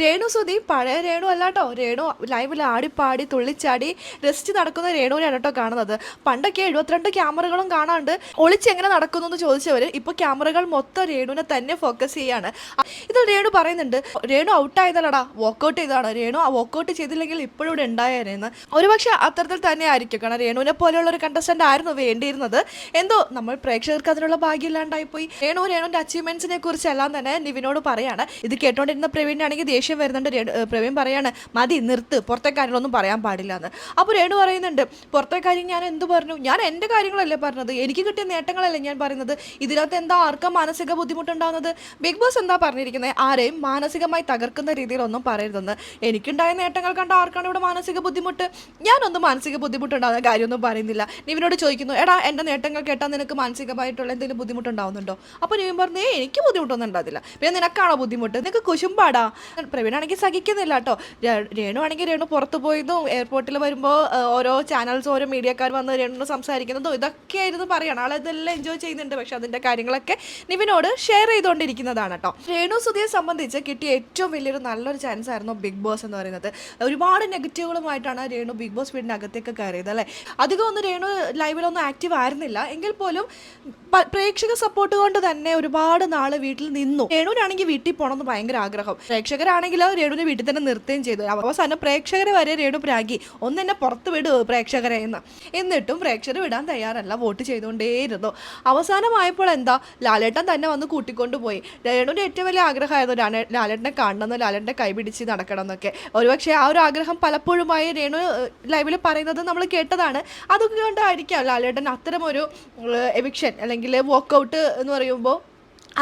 രേണു സുധി പഴയ രേണു അല്ലാട്ടോ. രേണു ലൈവിൽ ആടിപ്പാടി തുള്ളിച്ചാടി രസിച്ച് നടക്കുന്ന രേണുവിനാണ് കേട്ടോ കാണുന്നത്. പണ്ടൊക്കെ എഴുപത്തിരണ്ട് ക്യാമറകളും കാണാണ്ട് ഒളിച്ച് എങ്ങനെ നടക്കുന്നു എന്ന് ചോദിച്ചവർ ഇപ്പോൾ ക്യാമറകൾ മൊത്തം രേണുവിനെ തന്നെ ഫോക്കസ് ചെയ്യാണ്. ഇതിൽ രേണു പറയുന്നുണ്ട് രേണു ഔട്ടായതല്ലടാ വോക്കൗട്ട് ചെയ്തതാണ്. രേണു ആ വോക്കൗട്ട് ചെയ്തില്ലെങ്കിൽ ഇപ്പോഴും ഇവിടെ ഉണ്ടായേനെന്ന് ഒരുപക്ഷെ അത്തരത്തിൽ തന്നെ ആയിരിക്കും. കാരണം രേണുവിനെ പോലെയുള്ള ഒരു കണ്ടസ്റ്റന്റ് ആയിരുന്നു വേണ്ടിയിരുന്നത്. എന്തോ നമ്മൾ പ്രേക്ഷകർക്ക് അതിനുള്ള ഭാഗ്യമില്ലാണ്ടായിപ്പോയി രേണു രേണുവിന്റെ അച്ചീവ്മെന്റ്സിനെ കുറിച്ചെല്ലാം തന്നെ നിവിനോട് പറയാണ്. ഇത് കേട്ടോണ്ടിരുന്ന പ്രവീണിനാണെങ്കിൽ ദേഷ്യം വരുന്നുണ്ട് രേണു- ഏ, പ്രവീൺ പറയാണ് മതി നിർത്ത് പുറത്തെ കാര്യങ്ങളൊന്നും പറയാൻ പാടില്ല എന്ന് അപ്പോൾ രേണു പറയുന്നുണ്ട് പുറത്തെ കാര്യം ഞാൻ എന്ത് പറഞ്ഞു? ഞാൻ എന്റെ കാര്യങ്ങളല്ലേ പറഞ്ഞത്? എനിക്ക് കിട്ടിയ നേട്ടങ്ങളല്ലേ ഞാൻ പറയുന്നത്? ഇതിനകത്ത് എന്താ ആർക്കും മാനസിക ബുദ്ധിമുട്ടുണ്ടാകുന്നത് ബിഗ് ബോസ് എന്താ പറഞ്ഞിരിക്കുന്നത് ആരെയും മാനസികമായി തകർക്കുന്ന രീതിയിലൊന്നും പറയരുതെന്ന്. എനിക്കുണ്ടായ നേട്ടങ്ങൾ കണ്ട ആർക്കാണ് ഇവിടെ മാനസിക ബുദ്ധിമുട്ട്? ഞാനൊന്നും മാനസിക ബുദ്ധിമുട്ടുണ്ടാകുന്ന കാര്യമൊന്നും പറയുന്നില്ല. നിവിനോട് ചോദിക്കുന്നു എടാ എന്റെ നേട്ടങ്ങൾ കേട്ടാൽ നിനക്ക് മാനസികമായിട്ടുള്ള എന്തെങ്കിലും ബുദ്ധിമുട്ടുണ്ടാവുന്നുണ്ടോ? അപ്പോൾ നിവിൻ പറഞ്ഞു എനിക്ക് ബുദ്ധിമുട്ടൊന്നും ഉണ്ടാകില്ല പിന്നെ നിനക്കാണോ ബുദ്ധിമുട്ട്? നിനക്ക് കുശുമ്പാടാ. പ്രവീണാണെങ്കിൽ സഹിക്കുന്നില്ല കേട്ടോ. രേണു ആണെങ്കിൽ രേണു പുറത്തു പോയതും എയർപോർട്ടിൽ വരുമ്പോൾ ഓരോ ചാനൽസ് ഓരോ മീഡിയക്കാർ വന്ന് രേണു സംസാരിക്കുന്നതും ഇതൊക്കെയായിരുന്നു പറയണം ആളതെല്ലാം എൻജോയ് ചെയ്യുന്നുണ്ട്. പക്ഷെ അതിന്റെ കാര്യങ്ങളൊക്കെ നിവിനോട് ഷെയർ ചെയ്തുകൊണ്ടിരിക്കുന്നതാണ് കേട്ടോ. രേണു സുധിയെ സംബന്ധിച്ച് കിട്ടിയ ഏറ്റവും വലിയൊരു നല്ലൊരു ചാൻസ് ആയിരുന്നു ബിഗ് ബോസ് എന്ന് പറയുന്നത്. ഒരുപാട് നെഗറ്റീവുകളുമായിട്ടാണ് രേണു ബിഗ് ബോസ് വീടിന്റെ അകത്തേക്ക് കയറിയത് അല്ലേ? അധികം രേണു ലൈവിലൊന്നും ആക്റ്റീവ് ആയിരുന്നില്ല. എങ്കിൽ പോലും പ്രേക്ഷക സപ്പോർട്ട് കൊണ്ട് തന്നെ ഒരുപാട് നാൾ വീട്ടിൽ നിന്നു. രേണുവിനാണെങ്കിൽ വീട്ടിൽ പോകണമെന്ന് ഭയങ്കര ആഗ്രഹം. പ്രേക്ഷകരാണെങ്കിൽ രേണുവിനെ വീട്ടിൽ തന്നെ നിർത്തുകയും ചെയ്തു. അവസാനം പ്രേക്ഷകരെ വരെ രേണു പ്രാഗി ഒന്ന് എന്നെ പുറത്ത് വിടൂ പ്രേക്ഷകരെ എന്ന്. എന്നിട്ടും പ്രേക്ഷകർ വിടാൻ തയ്യാറല്ല വോട്ട് ചെയ്തുകൊണ്ടേയിരുന്നു. അവസാനമായപ്പോൾ എന്താ ലാലേട്ടൻ തന്നെ വന്ന് കൂട്ടിക്കൊണ്ടുപോയി. രേണുവിന്റെ ഏറ്റവും വലിയ ആഗ്രഹമായിരുന്നു ലാലേ- ലാലേട്ടനെ കാണണമെന്ന് ലാലേട്ടനെ കൈപിടിച്ച് നടക്കണം എന്നൊക്കെ. ഒരുപക്ഷെ ആ ഒരു ആഗ്രഹം പലപ്പോഴുമായി രേണു ലൈവിൽ പറയുന്നത് നമ്മൾ കേട്ടതാണ്. അതൊക്കെ കൊണ്ടായിരിക്കാം ലാലേട്ടൻ ഒരു എവിക്ഷൻ അല്ലെങ്കിൽ വോക്കൗട്ട് എന്ന് പറയുമ്പോൾ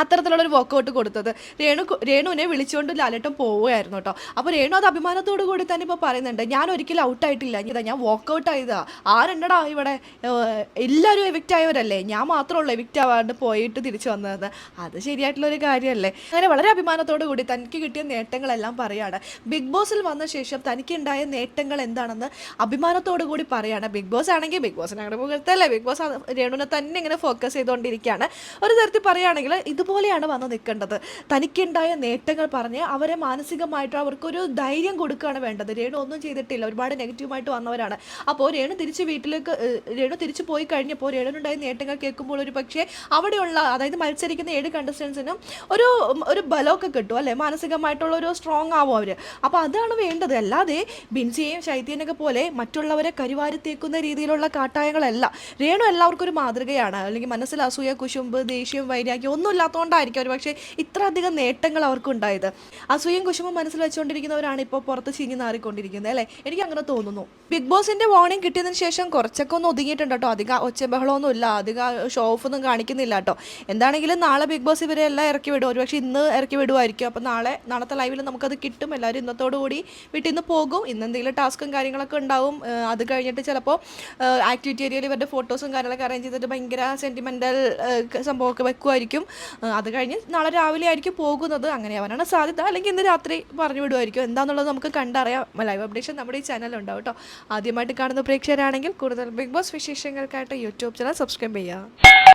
അത്തരത്തിലുള്ള ഒരു വർക്കൗട്ട് കൊടുത്തത്. രേണു രേണുവിനെ വിളിച്ചുകൊണ്ട് ലാലേട്ടൻ പോവുകയായിരുന്നു കേട്ടോ. അപ്പോൾ രേണു അത് അഭിമാനത്തോടു കൂടി തന്നെ ഇപ്പോൾ പറയുന്നുണ്ട് ഞാൻ ഒരിക്കലും ഔട്ടായിട്ടില്ല ഇതാ ഞാൻ വർക്കൗട്ട് ആയതാ. ആരെണ്ടടാ ഇവിടെ എല്ലാവരും എവിക്റ്റ് ആയവരല്ലേ? ഞാൻ മാത്രമുള്ളൂ എവിക്റ്റ് ആവാണ്ട് പോയിട്ട് തിരിച്ചു വന്നത്. അത് ശരിയായിട്ടുള്ളൊരു കാര്യമല്ലേ അങ്ങനെ വളരെ അഭിമാനത്തോടു കൂടി തനിക്ക് കിട്ടിയ നേട്ടങ്ങളെല്ലാം പറയാണ്. ബിഗ് ബോസിൽ വന്ന ശേഷം തനിക്കുണ്ടായ നേട്ടങ്ങൾ എന്താണെന്ന് അഭിമാനത്തോടു കൂടി പറയുകയാണ് ബിഗ് ബോസ് ആണെങ്കിൽ ബിഗ് ബോസിനെ അങ്ങനെ പുകഴ്ത്തല്ലേ? ബിഗ് ബോസ് രേണുവിനെ തന്നെ ഇങ്ങനെ ഫോക്കസ് ചെയ്തുകൊണ്ടിരിക്കുകയാണ് ഒരു തരത്തിൽ പറയുകയാണെങ്കിൽ ഇതുപോലെയാണ് വന്ന് നിൽക്കേണ്ടത്. തനിക്കുണ്ടായ നേട്ടങ്ങൾ പറഞ്ഞ് അവരെ മാനസികമായിട്ട് അവർക്കൊരു ധൈര്യം കൊടുക്കുകയാണ് വേണ്ടത്. രേണു ഒന്നും ചെയ്തിട്ടില്ല. ഒരുപാട് നെഗറ്റീവായിട്ട് വന്നവരാണ്. അപ്പോൾ രേണു തിരിച്ച് വീട്ടിലേക്ക് രേണു തിരിച്ചു പോയി കഴിഞ്ഞപ്പോൾ രേണുണ്ടായ നേട്ടങ്ങൾ കേൾക്കുമ്പോൾ ഒരു പക്ഷേ അവിടെയുള്ള അതായത് മത്സരിക്കുന്ന ഏഴ് കണ്ടസ്റ്റൻസിനും ഒരു ഒരു ബലമൊക്കെ കിട്ടും അല്ലേ? മാനസികമായിട്ടുള്ള ഒരു സ്ട്രോങ് ആവും അവർ അപ്പോൾ അതാണ് വേണ്ടത്. അല്ലാതെ ബിൻസിയെയും ശൈത്യനൊക്കെ പോലെ മറ്റുള്ളവരെ കരിവാരിത്തേക്കുന്ന രീതിയിലുള്ള കാട്ടായങ്ങളല്ല. രേണു എല്ലാവർക്കും ഒരു മാതൃകയാണ്. അല്ലെങ്കിൽ മനസ്സിൽ അസൂയ കുശുമ്പ് ദേഷ്യം വൈരാഗ്യം ഒന്നും ഇല്ലാത്തതുകൊണ്ടായിരിക്കും അവർ. പക്ഷേ ഇത്രയധികം നേട്ടങ്ങൾ അവർക്ക് ഉണ്ടായത് അസൂയം കുശുമ്പും മനസ്സിൽ വെച്ചുകൊണ്ടിരിക്കുന്നവരാണ് ഇപ്പോൾ പുറത്ത് ചീഞ്ഞു നാറിക്കൊണ്ടിരിക്കുന്നത് അല്ലേ? എനിക്ക് അങ്ങനെ തോന്നുന്നു ബിഗ് ബോസിന്റെ വാർണിംഗ് കിട്ടിയതിന് ശേഷം കുറച്ചൊക്കെ ഒന്ന് ഒതുങ്ങിയിട്ടുണ്ട് കേട്ടോ. അധികം ഒച്ചബഹളമൊന്നും ഇല്ല. അധികം ഷോ ഓഫ് ഒന്നും കാണിക്കുന്നില്ല കേട്ടോ. എന്താണെങ്കിലും നാളെ ബിഗ് ബോസ് ഇവരെ എല്ലാം ഇറക്കി വിടും. ഒരുപക്ഷെ ഇന്ന് ഇറക്കി വിടുമായിരിക്കും. അപ്പോൾ നാളെ നാളത്തെ ലൈവിൽ നമുക്കത് കിട്ടും. എല്ലാവരും ഇന്നത്തോടു കൂടി വീട്ടിൽ നിന്ന് പോകും. ഇന്ന് എന്തെങ്കിലും ടാസ്കും കാര്യങ്ങളൊക്കെ ഉണ്ടാവും. അത് കഴിഞ്ഞിട്ട് ചിലപ്പോൾ ആക്ടിവിറ്റി ഏരിയയിൽ ഇവരുടെ ഫോട്ടോസും കാര്യങ്ങളൊക്കെ അറേഞ്ച് ചെയ്തിട്ട് ഭയങ്കര സെന്റിമെന്റൽ സംഭവമൊക്കെ വെക്കുമായിരിക്കും. അത് കഴിഞ്ഞ് നാളെ രാവിലെ ആയിരിക്കും പോകുന്നത്. അങ്ങനെ ആവാനാണ് സാധ്യത. അല്ലെങ്കിൽ ഇന്ന് രാത്രി പറഞ്ഞു വിടുമായിരിക്കും. എന്താണെന്നുള്ളത് നമുക്ക് കണ്ടറിയാം. ലൈവ് അപ്ഡേഷൻ നമ്മുടെ ഈ ചാനലുണ്ടാവും കേട്ടോ ആദ്യമായിട്ട് കാണുന്ന പ്രേക്ഷകരാണെങ്കിൽ കൂടുതൽ ബിഗ് ബോസ് വിശേഷങ്ങൾക്കായിട്ട് യൂട്യൂബ് ചാനൽ സബ്സ്ക്രൈബ് ചെയ്യുക